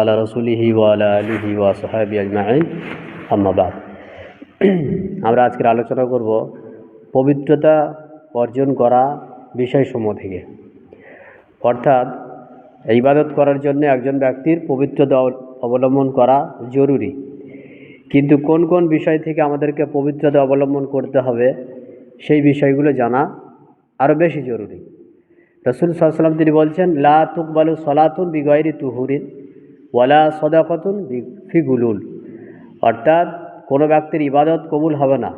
على رسوله وعلى আলিহি ওয়া সাহাবি আজমাইন بعد, আমরা আজকের আলোচনা করব পবিত্রতা অর্জন করা বিষয়সমূহ থেকে। অর্থাৎ ইবাদত করার জন্য একজন ব্যক্তির পবিত্রতা অবলম্বন করা জরুরি। কিন্তু কোন কোন বিষয় থেকে আমাদেরকে পবিত্রতা অবলম্বন করতে হবে সেই বিষয়গুলো জানা আরও বেশি জরুরি। রসুল সাল্লাম তিনি বলছেন, লা তুকবালু সলাতুন বিগয়রি তুহুরিন। ওয়ালা সদাকতুন বি- ফি গুলুল। অর্থাৎ কোনো ব্যক্তির ইবাদত কবুল হবে না,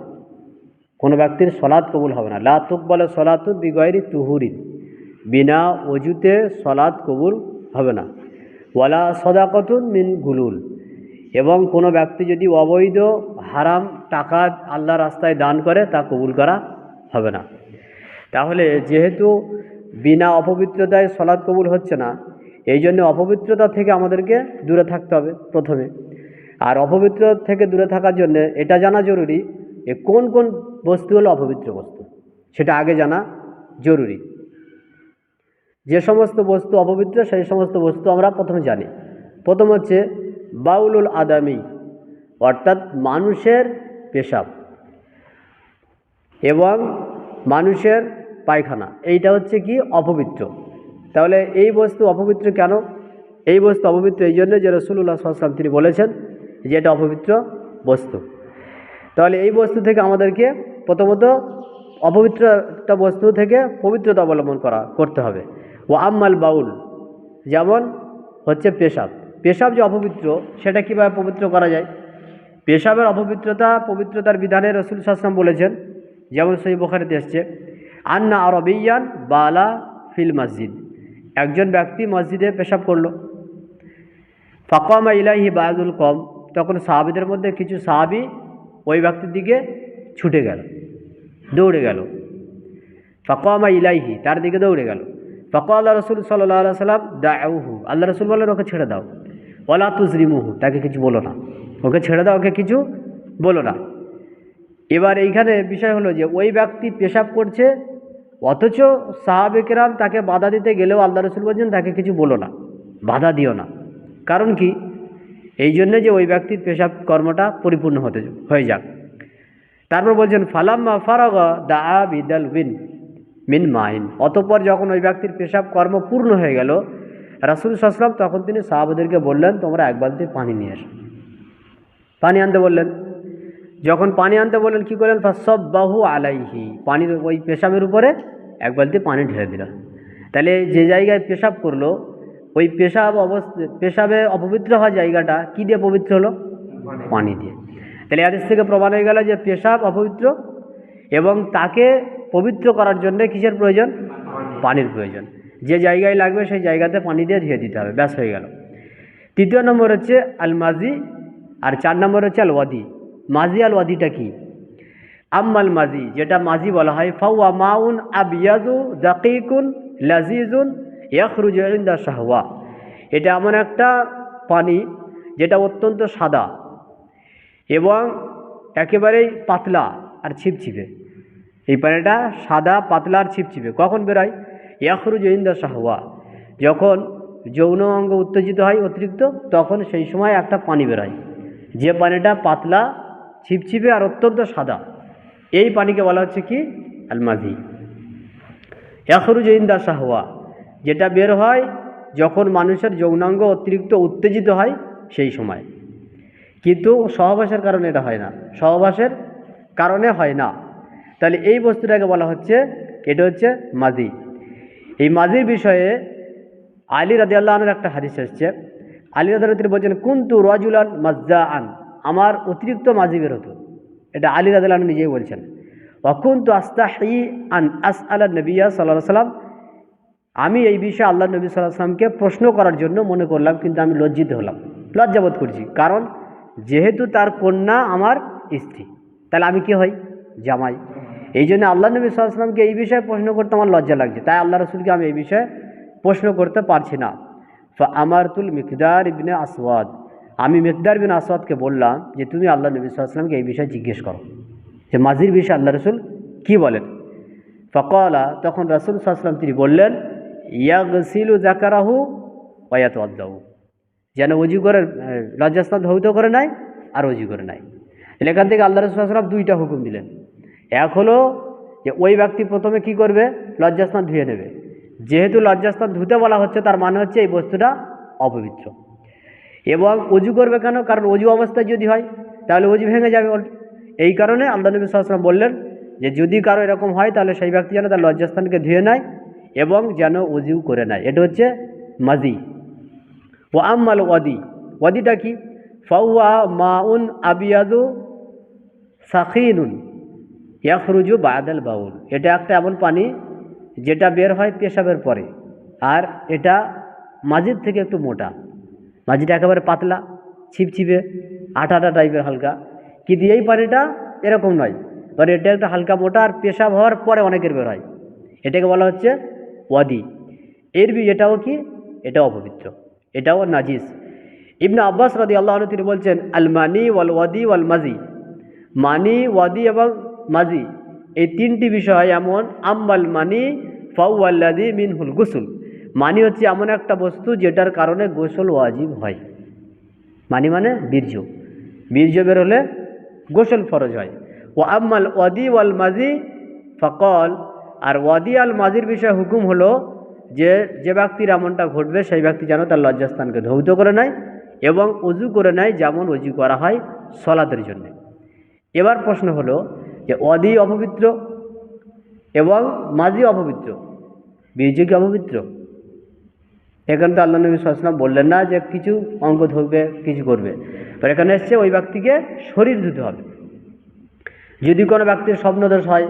কোনো ব্যক্তির সলাদ কবুল হবে না। লা তুকবালু সলাতুন বিগয়রি তুহুরিন, বিনা অজুতে সলাদ কবুল হবে না। ওয়ালা সদাকতুন মিন গুলুল, এবং কোনো ব্যক্তি যদি অবৈধ হারাম টাকা আল্লাহ রাস্তায় দান করে, তা কবুল করা হবে না। তাহলে যেহেতু বিনা অপবিত্রতায় সলাদ কবুল হচ্ছে না এই জন্য অপবিত্রতা থেকে আমাদেরকে দূরে থাকতে হবে প্রথমে। আর অপবিত্র থেকে দূরে থাকার জন্য এটা জানা জরুরি যে কোন কোন বস্তু হলো অপবিত্র বস্তু, সেটা আগে জানা জরুরি। যে সমস্ত বস্তু অপবিত্র, সেই সমস্ত বস্তু আমরা প্রথমে জানি। প্রথম হচ্ছে বাউলুল আদামি, অর্থাৎ মানুষের পেশাব এবং মানুষের পায়খানা। এইটা হচ্ছে কি? অপবিত্র। তাহলে এই বস্তু অপবিত্র কেন? এই বস্তু অপবিত্র এই জন্য যে রসুল্লাহ সাল্লাম তিনি বলেছেন যে এটা অপবিত্র বস্তু। তাহলে এই বস্তু থেকে আমাদেরকে প্রথমত অপবিত্র একটা বস্তু থেকে পবিত্রতা অবলম্বন করা, করতে হবে। ও আম্মাল বাউল, যেমন হচ্ছে পেশাব। পেশাব যে অপবিত্র, সেটা কীভাবে পবিত্র করা যায়? পেশাবের অপবিত্রতা পবিত্রতার বিধানে রসুল সাসলাম বলেছেন, যেমন সেই বোখারিতে এসছে, আন্না আরবিয়ান বালা ফিল মসজিদ। একজন ব্যক্তি মসজিদে পেশাব করল। ফাকামা ইলাহি বায়াদুল কম তখন সাহাবিদের মধ্যে কিছু সাহাবি ওই ব্যক্তির দিকে ছুটে গেল, দৌড়ে গেল। ফাকামা ইলাইহি তার দিকে দৌড়ে গেল। ফকা আল্লাহ রসুল সাল্লাহ সাল্লাম দাউহু। আল্লাহ রসুল বললেন, ওকে ছেড়ে দাও। ওলা তুজরিমুহু। তাকে কিছু বলো না। ওকে ছেড়ে দাও, ওকে কিছু বলো না। এবার এইখানে বিষয় হলো যে, ওই ব্যক্তি পেশাব করছে অথচ সাহাবেকেরাম তাকে বাধা দিতে গেলেও আল্লাহ রসুল বলছেন, তাকে কিছু বলো না, বাধা দিও না। কারণ কি? এই জন্যে যে ওই ব্যক্তির পেশাব কর্মটা পরিপূর্ণ হতে হয়ে যাক। তারপর বলছেন, ফালাম্মা ফারাগা দা বিদাল বিন, মিন মাইন। অতঃপর যখন ওই ব্যক্তির পেশাব কর্ম পূর্ণ হয়ে গেল, রাসুল সাসলাম তখন তিনি সাহাবাদেরকে বললেন, তোমরা এক বালতি পানি নিয়ে এসো। পানি আনতে বললেন। যখন পানি আনতে বললেন, কী করলেন? সব বাহু আলাইহি। পানির ওই পেশাবের উপরে এক বালতি পানি ঢেলে দিল তাহলে যে জায়গায় পেশাব করল, ওই পেশাব অবস্থা, পেশাবে অপবিত্র হওয়া জায়গাটা কী দিয়ে পবিত্র হলো? পানি দিয়ে। তাহলে এদের থেকে প্রমাণ হয়ে গেল যে পেশাব অপবিত্র এবং তাকে পবিত্র করার জন্য কিসের প্রয়োজন? পানির প্রয়োজন। যে জায়গায় লাগবে সেই জায়গাতে পানি দিয়ে ধুয়ে দিতে হবে, ব্যাস হয়ে গেল। তৃতীয় নম্বর হচ্ছে আল মাজি আর চার নম্বর হচ্ছে আল ওয়াদি মাজি আল ওয়াদিটা কি? আম্মাল মাজি, যেটা মাজি বলা হয় ফাউয়া মাউন আবিয়াদু দাকিকুন লাজিজুন ইয়াখরুজু ইনদা শাহওয়া। এটা এমন একটা পানি, যেটা অত্যন্ত সাদা এবং একেবারেই পাতলা আর ছিপছিপে। এই পানিটা সাদা, পাতলা আর ছিপছিপে। কখন বেরোয় ইয়াখরুজ ইন্দা শাহওয়া। যখন যৌন অঙ্গ উত্তেজিত হয় অতিরিক্ত, তখন সেই সময় একটা পানি বেরোয় যে পানিটা পাতলা, ছিপছিপে আর অত্যন্ত সাদা। এই পানিকে বলা হচ্ছে কি? আলমাজি। ইয়াখরুজ ইন্দা শাহওয়া। যেটা বের হয় যখন মানুষের যৌনাঙ্গ অতিরিক্ত উত্তেজিত হয় সেই সময়। কিন্তু সহবাসের কারণে এটা হয় না। সহবাসের কারণে হয় না। তাহলে এই বস্তুটাকে বলা হচ্ছে, এটা হচ্ছে মাজি। এই মাজির বিষয়ে আলী রাজি আল্লাহনের একটা হাদিস এসছে। আলী রাজি বলছেন, কুন্তু রাজুলান মাজা আন আমার অতিরিক্ত মাজি বের হতো। এটা আলী রাজি আল্লাহ নিজেই বলছেন। অকুন্তু আস্তাহি আন আস আল্লাহ নবিয়া সাল্লাহ সাল্লাম। আমি এই বিষয়ে আল্লাহ নবী সাল্লাহ সাল্লামকে প্রশ্ন করার জন্য মনে করলাম, কিন্তু আমি লজ্জিত হলাম। লজ্জাবোধ করছি, কারণ যেহেতু তার কন্যা আমার স্ত্রী, তাহলে আমি কি হই? জামাই। এই জন্য আল্লাহ নবী সাল্লামকে এই বিষয়ে প্রশ্ন করতে আমার লজ্জা লাগছে। তাই আল্লাহ রসুলকে আমি এই বিষয়ে প্রশ্ন করতে পারছি না। আমারতুল মিকদার ইবনে আসওয়াদ। আমি মিকদার বিন আসওয়াদকে বললাম যে, তুমি আল্লাহ নবী সাল্লামকে এই বিষয়ে জিজ্ঞেস করো। যে মাঝির বিষয়ে আল্লাহ রসুল কি বলেন? ফকলা, তখন রাসুল সাল্লাম তিনি বললেন, ইয়াগসিলু জাকারাহু ওয়াত যেন উজু করে লজ্জাস্থান ধৌত করে নেয় আর উজু করে নেয় এখান থেকে আল্লাহ রসুলাম দুইটা হুকুম দিলেন। এক হলো যে, ওই ব্যক্তি প্রথমে কি করবে? লজ্জাস্থান ধুয়ে নেবে। যেহেতু লজ্জাস্থান ধুতে বলা হচ্ছে, তার মানে হচ্ছে এই বস্তুটা অপবিত্র। এবং অজু করবে কেন? কারণ অজু অবস্থায় যদি হয়, তাহলে অজু ভেঙে যাবে। এই কারণে আল্লাহ নবী সাল্লাম বললেন যে, যদি কারও এরকম হয়, তাহলে সেই ব্যক্তি যেন তার লজ্জাস্থানকে ধুয়ে নেয় এবং যেন অজু করে নেয়। এটা হচ্ছে মাজি। ও আম্মাল ওয়াদি। ওয়াদিটা কি? ফাউয়া মাউন আবিয়াদু সাখিনুন ইয়াখরুজু বাদাল বাউল। এটা একটা এমন পানি যেটা বের হয় পেশাবের পরে, আর এটা মাঝির থেকে একটু মোটা। মাঝিটা একেবারে পাতলা, ছিপছিপে আটা আটা টাইপের হালকা কিন্তু এই পানিটা? এরকম নয়। কারণ এটা একটা হালকা মোটা আর পেশাব হওয়ার পরে অনেকের বের হয়। এটাকে বলা হচ্ছে ওয়াদি। এর বি এটাও কি? এটাও অপবিত্র। এটাও নাজিস। ইবনে আব্বাস রাদি আল্লাহ তিনি বলছেন আল মানি ওয়াল ওয়াদি ওয়াল মাজি মানি, ওয়াদি এবং মাজি, এই তিনটি বিষয় এমন আম্বাল মানি ফাউআল্লাদি মিনহুল গোসুল। মানি হচ্ছে এমন একটা বস্তু যেটার কারণে গোসল ওয়াজিব হয়। মানি মানে বীর্য। বীর্য বের হলে গোসল ফরজ হয়। ও আম্মাল ওয়াদি ওয়াল মাজি ফকল। আর ওয়াদি আল মাজির বিষয়ে হুকুম হলো যে যে ব্যক্তির এমনটা ঘটবে, সেই ব্যক্তি যেন তার লজ্জাস্থানকে ধৌত করে নেয় এবং অজু করে নেয় যেমন অজু করা হয় সলাতের জন্য। এবার প্রশ্ন হলো যে অদি অপবিত্র এবং মাঝি অপবিত্র? বীর্য কি অপবিত্র? এখানে তো আল্লাহ নবী সাল্লাম বললেন না যে কিছু অঙ্গ ধরবে, কিছু করবে। তো এখানে এসছে ওই ব্যক্তিকে শরীর ধুতে হবে। যদি কোনো ব্যক্তির স্বপ্নদোষ হয়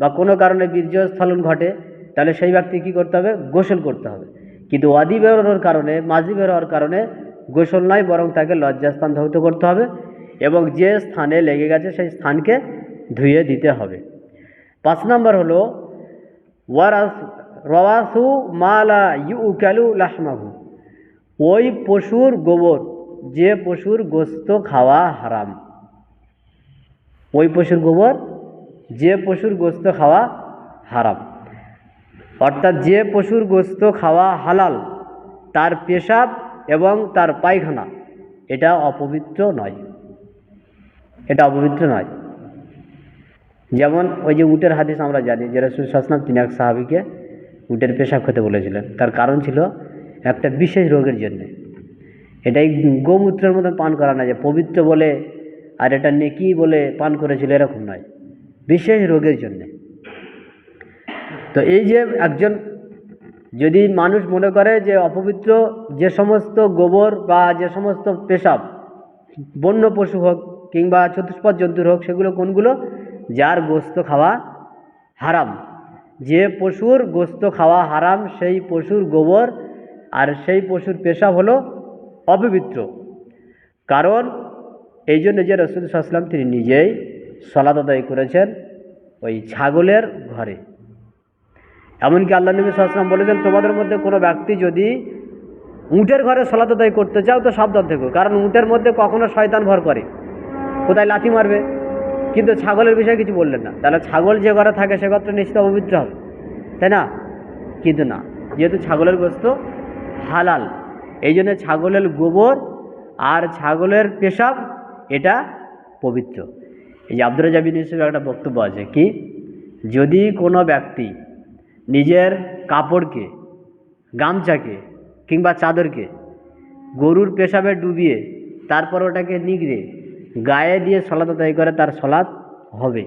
বা কোনো কারণে বীর্য স্খলন ঘটে, তাহলে সেই ব্যক্তি কী করতে হবে? গোসল করতে হবে। কিন্তু ওয়াদি বেরোনোর কারণে, মাঝি বেরোয়ার কারণে গোসল নয় বরং তাকে লজ্জাস্থান ধৌত করতে হবে এবং যে স্থানে লেগে গেছে সেই স্থানকে ধুয়ে দিতে হবে। পাঁচ নম্বর হলো, ওয়ারাস রওয়াসু মালা ইউ ক্যালু লাহমাহু। ওই পশুর গোবর, যে পশুর গোস্ত খাওয়া হারাম। ওই পশুর গোবর, যে পশুর গোস্ত খাওয়া হারাম। অর্থাৎ যে পশুর গোস্ত খাওয়া হালাল, তার পেশাব এবং তার পায়খানা, এটা অপবিত্র নয়। এটা অপবিত্র নয়। যেমন ওই যে উটের হাদিস আমরা জানি, যে রসুল সাসনাম তিনি এক সাহাবিকে উটের পেশাব খেতে বলেছিলেন। তার কারণ ছিল একটা বিশেষ রোগের জন্যে। এটাই গোমূত্রের মতো পান করা না যে পবিত্র বলে আর এটা নেকি বলে পান করেছিল এরকম নয়। বিশেষ রোগের জন্যে। তো এই যে একজন যদি মানুষ মনে করে যে অপবিত্র যে সমস্ত গোবর বা যে সমস্ত পেশাব, বন্য পশু হোক কিংবা চতুষ্পদ জন্তুর হোক, সেগুলো কোনগুলো? যার গোস্ত খাওয়া হারাম। যে পশুর গোস্ত খাওয়া হারাম, সেই পশুর গোবর আর সেই পশুর পেশাব হলো অপবিত্র। কারণ এই জন্য যে রসুল সাল্লাম তিনি নিজেই সলাত আদায় করেছেন ওই ছাগলের ঘরে। এমনকি আল্লাহ নবী সাল্লাম বলেছেন, তোমাদের মধ্যে কোনো ব্যক্তি যদি উঁটের ঘরে সলাত আদায় করতে চাও, তো সাবধান থেকো, কারণ উঁটের মধ্যে কখনো শয়তান ভর করে। কোথায় লাথি মারবে? কিন্তু ছাগলের বিষয়ে কিছু বললেন না। তাহলে ছাগল যে ঘরে থাকে, সে ঘরটা নিশ্চিত অপবিত্র হবে। তাই না? কিন্তু না, যেহেতু ছাগলের গোস্ত হালাল, এই জন্য ছাগলের গোবর আর ছাগলের পেশাব এটা পবিত্র। এই যে আব্দুল জাবিন হিসেবে একটা বক্তব্য আছে কি? যদি কোনো ব্যক্তি নিজের কাপড়কে, গামছাকে কিংবা চাদরকে গরুর পেশাবে ডুবিয়ে তারপর ওটাকে নিগড়ে গায়ে দিয়ে সলাত আদায় করে, তার সলাৎ হবে।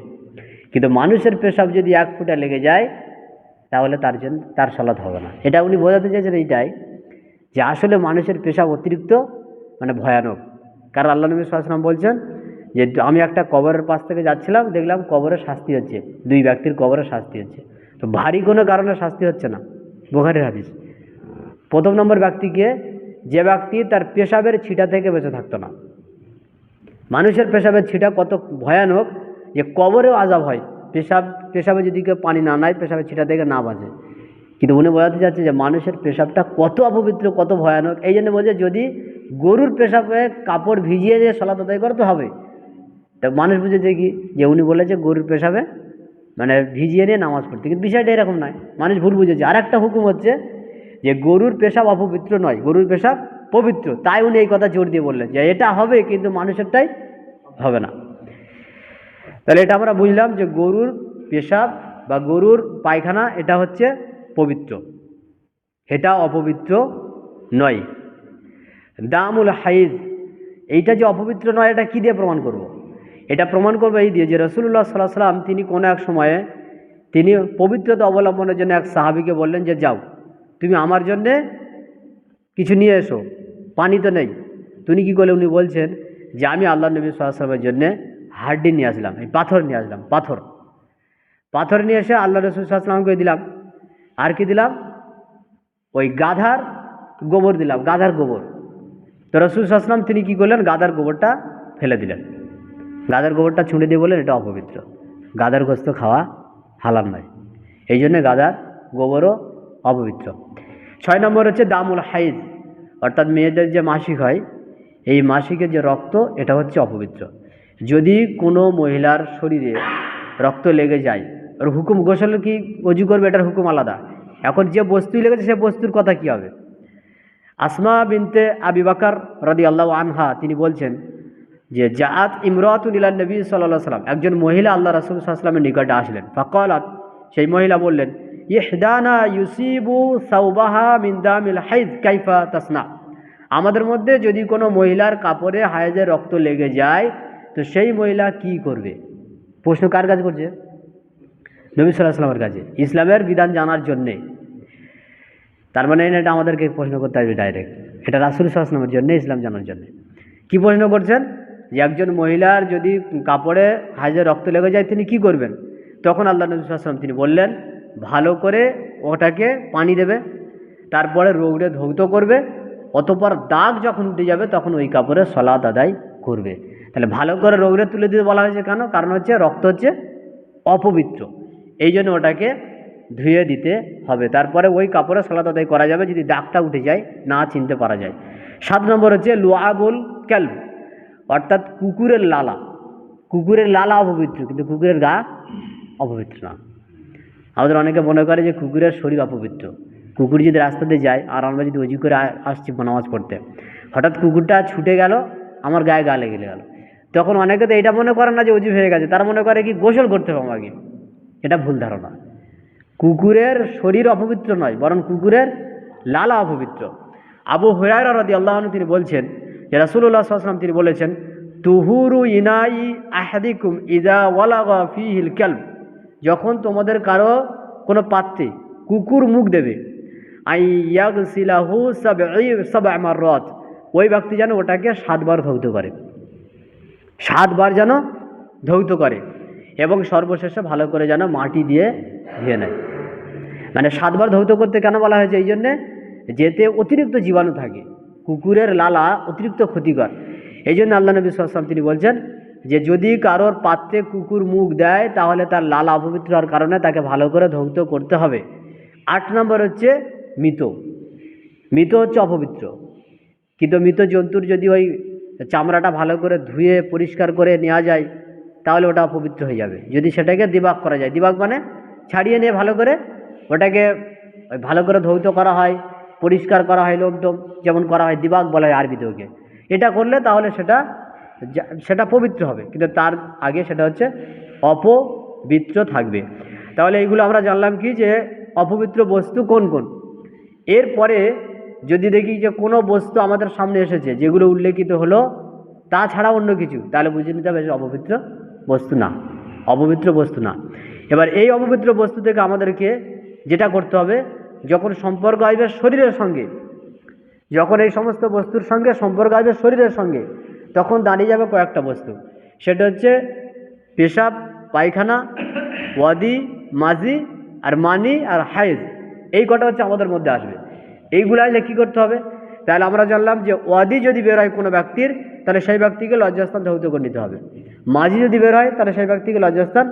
কিন্তু মানুষের পেশাব যদি এক ফুটা লেগে যায় তাহলে তার জন্য, তার সলাৎ হবে না। এটা উনি বোঝাতে চেয়েছেন এইটাই যে আসলে মানুষের পেশাব অতিরিক্ত মানে ভয়ানক। কারণ আল্লাহ নবী সাল্লাম বলছেন যে আমি একটা কবরের পাশ থেকে যাচ্ছিলাম, দেখলাম কবরের শাস্তি হচ্ছে। দুই ব্যক্তির কবরের শাস্তি হচ্ছে। তো ভারী কোনো কারণে শাস্তি হচ্ছে না। বোখারের হাদিস। প্রথম নম্বর ব্যক্তিকে যে ব্যক্তি তার পেশাবের ছিটা থেকে বেঁচে থাকতো না। মানুষের পেশাবের ছিটা কত ভয়ানক যে কবরেও আজাব হয়। পেশাব, পেশাবে যদি কেউ পানি না নেয় পেশাবের ছিটা থেকে না বাজে কিন্তু উনি বোঝাতে চাচ্ছে যে মানুষের পেশাবটা কত অপবিত্র, কত ভয়ানক। এই জন্য বলছে, যদি গরুর পেশাবে কাপড় ভিজিয়ে দিয়ে সলাত আদায় করতে হবে, তা মানুষ বুঝেছে কি? যে উনি বলেছে গরুর পেশাবে মানে ভিজিয়ে নিয়ে নামাজ পড়তে। কিন্তু বিষয়টা এরকম নয়। মানুষ ভুল বুঝেছে। আর একটা হুকুম হচ্ছে যে গরুর পেশাব অপবিত্র নয়, গরুর পেশাব পবিত্র। তাই উনি এই কথা জোর দিয়ে বললেন যে এটা হবে, কিন্তু মানুষেরটাই হবে না। তাহলে এটা আমরা বুঝলাম যে গরুর পেশাব বা গরুর পায়খানা এটা হচ্ছে পবিত্র। এটা অপবিত্র নয়। দামুল হাইজ, এইটা যে অপবিত্র নয়, এটা কী দিয়ে প্রমাণ করব। এটা প্রমাণ করব এই দিয়ে যে রসুল্লাহ সাল্লাহ সাল্লাম তিনি কোনো এক সময়ে তিনি পবিত্রতা অবলম্বনের জন্য এক সাহাবিকে বললেন যে, যাও, তুমি আমার জন্যে কিছু নিয়ে এসো, পানি তো নেই। তুমি কী করলে উনি বলছেন যে, আমি আল্লাহ নবী সাল্লাহ সাল্লামের জন্যে হাড্ডি নিয়ে আসলাম, এই পাথর নিয়ে আসলাম, পাথর। পাথর নিয়ে এসে আল্লাহ রসুল সাল্লামকে দিলাম। আর কি দিলাম? ওই গাধার গোবর দিলাম, গাধার গোবর। তো রসুল সাল্লাম তিনি কী করলেন? গাধার গোবরটা ফেলে দিলেন। গাধার গোবরটা ছুঁড়ে দিয়ে বললেন, এটা অপবিত্র। গাধার গোস্ত খাওয়া হালাম নয়। এই জন্যে গাধার গোবরও অপবিত্র। ছয় নম্বর হচ্ছে দামুল হাইজ। অর্থাৎ মেয়েদের যে মাসিক হয়, এই মাসিকের যে রক্ত, এটা হচ্ছে অপবিত্র। যদি কোনো মহিলার শরীরে রক্ত লেগে যায়, ওর হুকুম গোসল কি অজু করবে এটার হুকুম আলাদা। এখন যে বস্তুই লেগেছে সে বস্তুর কথা কি হবে? আসমা বিনতে আবি বাকার রদি আল্লাহ আনহা তিনি বলছেন যে, জাআত ইমরাতুল ইলান নবী সাল্লাহ সাল্লাম একজন মহিলা আল্লাহ রাসুল সাল্লামের নিকটে আসলেন। ফকলাত, সেই মহিলা বললেন, ইহদানা ইউসিবু সাউবাহা মিন্দামিল হাইজ কাইফা তাসনা। আমাদের মধ্যে যদি কোনো মহিলার কাপড়ে হায়েজের রক্ত লেগে যায় তো সেই মহিলা কি করবে? প্রশ্ন কার কাজ করছে? নবী সাল্লাহ সাল্লামের কাছে। ইসলামের বিধান জানার জন্যে। তার মানে এটা আমাদেরকে প্রশ্ন করতে হবে ডাইরেক্ট এটা রাসুল সাল্লামের জন্য, ইসলাম জানার জন্য। কি প্রশ্ন করছেন? যে একজন মহিলার যদি কাপড়ে হাজে রক্ত লেগে যায়, তিনি কি করবেন? তখন আল্লাহ নবী সাল্লাম তিনি বললেন, ভালো করে ওটাকে পানি দেবে, তারপরে রোগড়ে ধৌত করবে, অতপর দাগ যখন উঠে যাবে, তখন ওই কাপড়ে সলাদ আদায় করবে। তাহলে ভালো করে রোগড়ে তুলে দিতে বলা হয়েছে কেন? কারণ হচ্ছে রক্ত হচ্ছে অপবিত্র। এই জন্য ওটাকে ধুয়ে দিতে হবে। তারপরে ওই কাপড়ে সলাত আদায় করা যাবে যদি দাগটা উঠে যায়, না চিনতে পারা যায়। সাত নম্বর হচ্ছে লোয়াবুল ক্যালব, অর্থাৎ কুকুরের লালা। কুকুরের লালা অপবিত্র, কিন্তু কুকুরের গা অপবিত্র না। আমাদের অনেকে মনে করে যে কুকুরের শরীর অপবিত্র। কুকুর যদি রাস্তা দিয়ে যায়, আর আমরা যদি অজু করে আসছি নামাজ পড়তে, হঠাৎ কুকুরটা ছুটে গেল, আমার গায়ে গা লেগে গেল। তখন অনেকে তো এটা মনে করে না যে অজু হয়ে গেছে। তারা মনে করে কি গোসল করতে হবে আমাকে। এটা ভুল ধারণা। কুকুরের শরীর অপবিত্র নয়, বরং কুকুরের লালা অপবিত্র। আবু হুরায়রা রদি আল্লাহ তিনি বলছেন, যে রাসুল্লাহ সাল্লাম তিনি বলেছেন, তুহুরু ইনাই আহাদিকুম ইদা ওয়ালাগা ফিহিল ক্যালব যখন তোমাদের কারও কোনো পাত্রে কুকুর মুখ দেবে, আই ইয়াগ সিলাহু সব সব আমার রথ ওই ব্যক্তি যেন ওটাকে সাতবার ধৌত করে। সাতবার যেন ধৌত করে এবং সর্বশেষে ভালো করে যেন মাটি দিয়ে ধুয়ে নেয়। মানে সাতবার ধৌত করতে কেন বলা হয়েছে? এই জন্যে যেতে অতিরিক্ত জীবাণু থাকে, কুকুরের লালা অতিরিক্ত ক্ষতিকর। এই জন্য আল্লাহ নবী সাল্লাম তিনি বলছেন যে যদি কারোর পাত্রে কুকুর মুখ দেয়, তাহলে তার লালা অপবিত্র হওয়ার কারণে তাকে ভালো করে ধৌত করতে হবে। আট নম্বর হচ্ছে মৃত। মৃত হচ্ছে অপবিত্র। কিন্তু মৃত জন্তুর যদি ওই চামড়াটা ভালো করে ধুয়ে পরিষ্কার করে নেওয়া যায়, তাহলে ওটা অপবিত্র হয়ে যাবে। যদি সেটাকে দিবাক করা যায় দিবাক মানে ছাড়িয়ে নিয়ে ভালো করে ওটাকে ভালো করে ধৌত করা হয়, পরিষ্কার করা হয় লোকডম যেমন করা হয় দিবাক বলা হয় আরবিতে ওকে এটা করলে তাহলে সেটা সেটা পবিত্র হবে, কিন্তু তার আগে সেটা হচ্ছে অপবিত্র থাকবে। তাহলে এইগুলো আমরা জানলাম কি যে অপবিত্র বস্তু কোন কোন? এরপরে যদি দেখি যে কোনো বস্তু আমাদের সামনে এসেছে, যেগুলো উল্লেখিত হলো তাছাড়া অন্য কিছু, তাহলে বুঝে নিতে হবে অপবিত্র বস্তু না, অপবিত্র বস্তু না। এবার এই অপবিত্র বস্তু থেকে আমাদেরকে যেটা করতে হবে, যখন সম্পর্ক আসবে শরীরের সঙ্গে, যখন এই সমস্ত বস্তুর সঙ্গে সম্পর্ক আসবে শরীরের সঙ্গে, তখন দাঁড়িয়ে যাবে কয়েকটা বস্তু। সেটা হচ্ছে পেশাব, পায়খানা, ওয়াদি, মাজি, আর মানি, আর হাইজ এই কটা হচ্ছে আমাদের মধ্যে আসবে। এইগুলো আসলে কী করতে হবে? তাহলে আমরা জানলাম যে ওয়াদি যদি বের হয় কোনো ব্যক্তির, তাহলে সেই ব্যক্তিকে লজ্জাস্থান ধৌত করে নিতে হবে। মাঝি যদি বের হয়, তাহলে সেই ব্যক্তিকে লজ্জাস্থান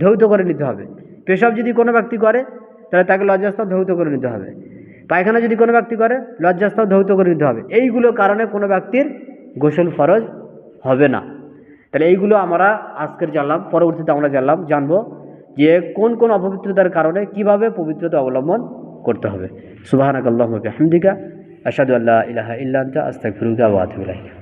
ধৌত করে নিতে হবে। পেশাব যদি কোনো ব্যক্তি করে, তাহলে তাকে লজ্জাস্থান ধৌত করে নিতে হবে। পায়খানা যদি কোনো ব্যক্তি করে, লজ্জাস্থান ধৌত করে নিতে হবে। এইগুলো কারণে কোনো ব্যক্তির গোসল ফরজ হবে না। তাহলে এইগুলো আমরা আজকের জানলাম, পরবর্তীতে আমরা জানলাম, জানব যে কোন কোন অপবিত্রতার কারণে কীভাবে পবিত্রতা অবলম্বন করতে হবে। সুবাহানাক আল্লাহ হামদিকা আসাদু আল্লাহ ইলাহা ইল্লা আস্তাক ফিরুকা ওয়া আতুবু ইলাইক।